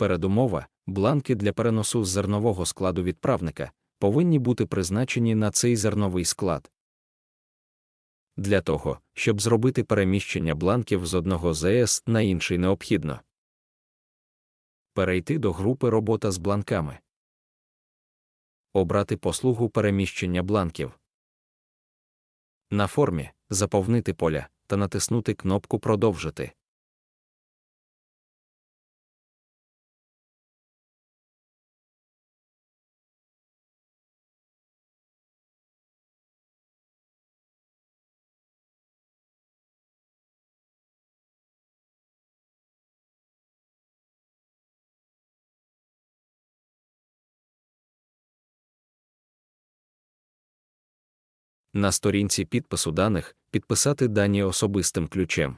Передумова бланки для переносу з зернового складу відправника повинні бути призначені на цей зерновий склад. Для того, щоб зробити переміщення бланків з одного ЗС на інший необхідно перейти до групи Робота з бланками, обрати послугу переміщення бланків. На формі заповнити поля та натиснути кнопку Продовжити. На сторінці підпису даних підписати дані особистим ключем.